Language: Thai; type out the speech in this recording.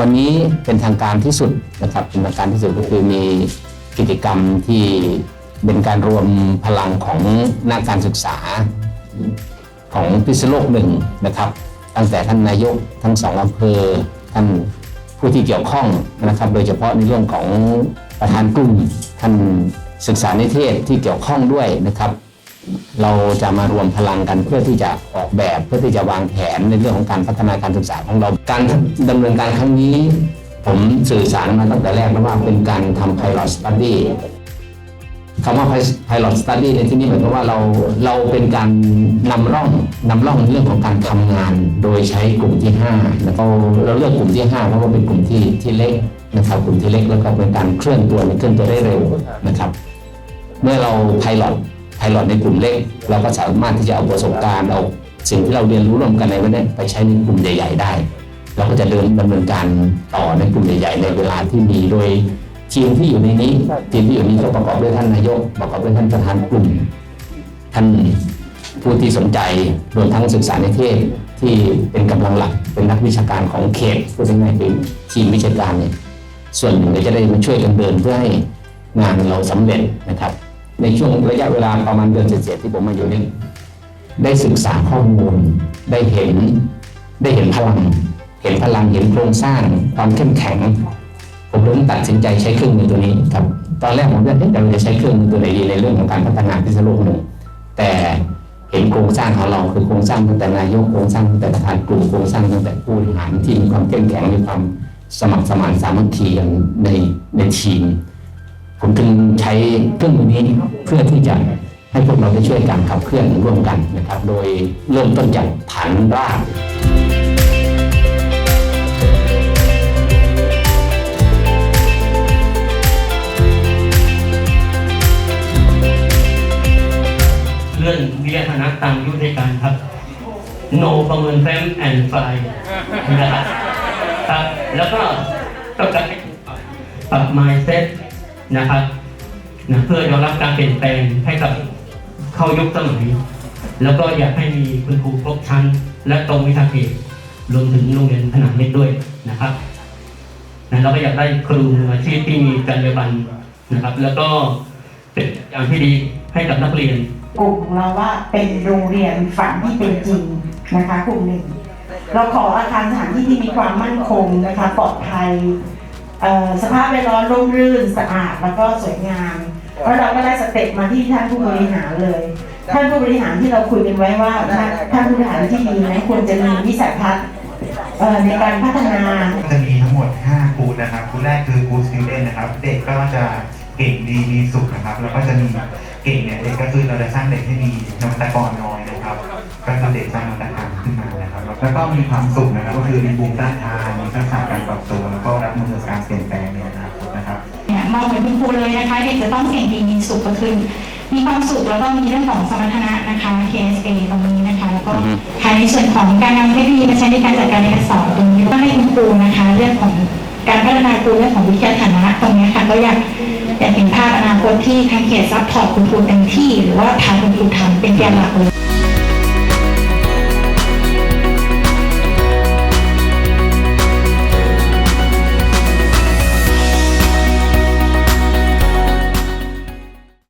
วันนี้เป็นทางการที่สุดนะครับเป็นทางการที่สุดก็คือมีกิจกรรมที่เป็นการรวมพลังของนักการศึกษาของพิษโลกหนึ่งนะครับ ตั้งแต่ท่านนายกทั้งสองอำเภอท่านผู้ที่เกี่ยวข้องนะครับ โดยเฉพาะในเรื่องของประธานกลุ่มท่านศึกษานิเทศที่เกี่ยวข้องด้วยนะครับ เราจะมารวมพลังกันเพื่อที่จะออกแบบเพื่อที่จะวางแผนในเรื่องของการพัฒนาการศึกษาของเรา การดำเนินการครั้งนี้ ผมสื่อสารมาตั้งแต่แรกแล้วว่าเป็นการทำ pilot study คำว่า pilot study ในที่นี้หมายความว่าเราเราเป็นการนำร่องนำร่องในเรื่องของการทำงาน โดยใช้กลุ่มที่5แล้วก็เราเลือกกลุ่มที่ 5 เพราะว่าเป็นกลุ่มที่ที่เล็กนะครับกลุ่มที่เล็กแล้วก็เป็นการเคลื่อนตัวเคลื่อนตัวได้เร็วนะครับ เมื่อเราไพลอต ไพลอตในกลุ่มเล็ก เราก็สามารถที่จะเอาประสบการณ์เอาสิ่งที่เราเรียนรู้ร่วมกันในวันนี้ไปใช้ในกลุ่มใหญ่ ๆ ได้ เราก็จะเดินดำเนินการต่อในกลุ่มใหญ่ ๆ ในเวลาที่มีโดยทีมที่อยู่ในนี้ทีมที่อยู่นี้ก็ประกอบด้วยท่านนายก ประกอบด้วยท่านประธานกลุ่ม ท่านผู้ที่สนใจรวมทั้งศึกษาในเทศที่เป็นกำลังหลักเป็นนักวิชาการของเขตพูดง่ายๆคือทีมวิชาการเนี่ยส่วนหนึ่งก็จะได้มาช่วยกันเดินเพื่อให้งานเราสำเร็จนะครับ ในช่วงระยะเวลาประมาณเดือนเศษที่ผมมาอยู่นี่ได้ศึกษาข้อมูล ได้เห็นได้เห็นพลัง เห็นพลังเห็นโครงสร้างความเข้มแข็ง ผมเลยตัดสินใจใช้เครื่องมือตัวนี้ครับ ตอนแรกผมจะเอ๊ะเราจะใช้เครื่องมือตัวไหนดีในเรื่องของการพัฒนาพิษณุโลกหนึ่งแต่เห็นโครงสร้างของเราคือโครงสร้างตั้งแต่นายกโครงสร้างตั้งแต่ประธานกลุ่มโครงสร้างตั้งแต่ผู้บริหารที่มีความเข้มแข็งมีความสมัครสมานสามัคคีกันในในทีม ผมจึงใช้เครื่องมือนี้เพื่อที่จะให้พวกเราได้ช่วยกันขับเคลื่อนร่วมกันนะครับ โดยเริ่มต้นจากฐานรากเลื่อนวิทยาฐานะตามยุทธการครับ no ประเมินแฟ้มแอนไฟนะครับ แล้วก็ต้องการให้ปรับ mindset นะครับนะเพื่อยอมรับการเปลี่ยนแปลงให้กับเข้ายุคสมัยแล้วก็อยากให้มีคุณครูครบชั้น และตรงวิชาเอกรวมถึงโรงเรียนผนังเม็ดด้วยนะครับนะเราก็อยากได้ครูมืออาชีพที่มีจรรยาบรรณนะครับ แล้วก็เป็นอย่างที่ดีให้กับนักเรียน กลุ่มของเราว่าเป็นโรงเรียนฝันที่เป็นจริงนะคะกลุ่มหนึ่ง เราขออาคารสถานที่ที่มีความมั่นคงนะคะปลอดภัย สภาพแวดล้อมร่มรื่นสะอาดแล้วก็สวยงามแล้วเราก็ได้สเต็ปมาที่ท่านผู้บริหารเลย ท่านผู้บริหารที่เราคุยกันไว้ว่าท่านท่านผู้บริหารที่ดีนะควรจะมีวิสัยทัศน์เอ่อในการพัฒนาจะมีทั้งหมด 5 กูดนะครับกูดแรกคือกูดสติ d เ n นนะครับ เด็กก็จะเก่งดีมีสุขนะครับ แล้วก็จะมีเก่งเนี่ยเด็กก็คือเราจะสร้างเด็กให้มีนวัตกรน้อยนะครับ ก็คือเด็กสร้างนวัตกรรม แล้วก็มีความสุขนะครับก็คือมีภูมิต้านทานมีทักษะการปรับตัวแล้วก็รับมือกับการเปลี่ยนแปลงในอนาคตนะครับเนี่ยมองเหมือนคุณครูเลยนะคะเด็กจะต้องเก่งดีมีสุขก็คือมีความสุขแล้วก็มีเรื่องของสมรรถนะนะคะ KSA ตรงนี้นะคะแล้วก็ภายในส่วนของการนำเทคโนโลยีมาใช้ในการจัดการเรียนการสอนตรงนี้ก็ให้คุณครูนะคะ เรื่องของการพัฒนาครูเรื่องของวิทยาฐานะตรงนี้ค่ะก็อยากอยากเห็นภาพอนาคตที่ทางเขตซัพพอร์ตคุณครูเต็มที่ หรือว่าทางคุณครูทำเป็นแกนหลักเลย